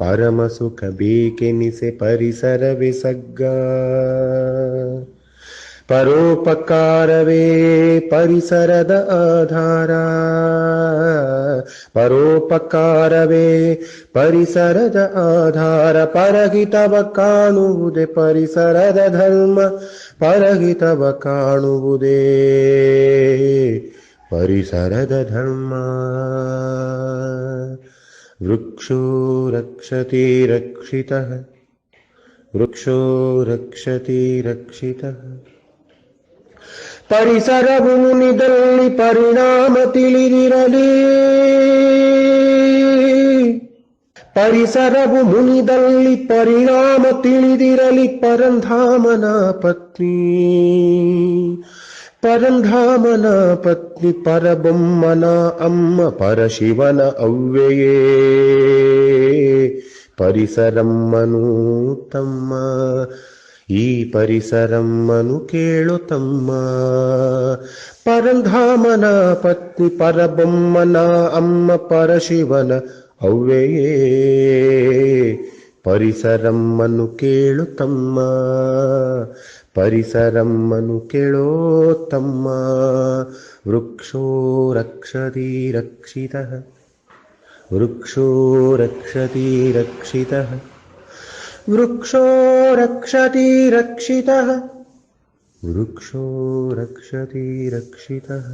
ಪರಮ ಸುಖ ಬೇಕೆನಿಸೆ ಪರಿಸರವೇ ಸಗ್ಗ ಪರೋಪಕಾರವೇ ಪರಿಸರದ ಆಧಾರ ಪರೋಪಕಾರವೇ ಪರಿಸರದ ಆಧಾರ ಪರಹಿತವ ಕಾಣುವುದೇ ಪರಿಸರದ ಧರ್ಮ ಪರಹಿತವ ಕಾಣುವುದೇ ಪರಿಸರದ ಧರ್ಮ वृक्षो रक्षति रक्षितः वृक्षो रक्षति रक्षितः परिसरभूमिदल्लि परिणाम तिलिदिरलि परिसरव मुनिदल्लि परिणाम तिलिदिरलि परन्धामना पत्नी ಪರಂಧಾಮನ ಪತ್ನಿ ಪರಬೊಮ್ಮನ ಅಮ್ಮ ಪರಶಿವನ ಅವ್ವೆಯೇ ಪರಿಸರಮ್ಮನು ತಮ್ಮ ಈ ಪರಿಸರಮ್ಮನು ಕೇಳು ತಮ್ಮ ಪರಂಧಾಮನ ಪತ್ನಿ ಪರಬೊಮ್ಮನ ಅಮ್ಮ ಪರಶಿವನ ಅವ್ವೆಯೇ परिसरं मनुकेळुतं तम्मा परिसरम् मनुकेळोत्तं मा वृक्षो रक्षति रक्षितः वृक्षो रक्षति रक्षितः वृक्षो रक्षति रक्षितः वृक्षो रक्षति रक्षितः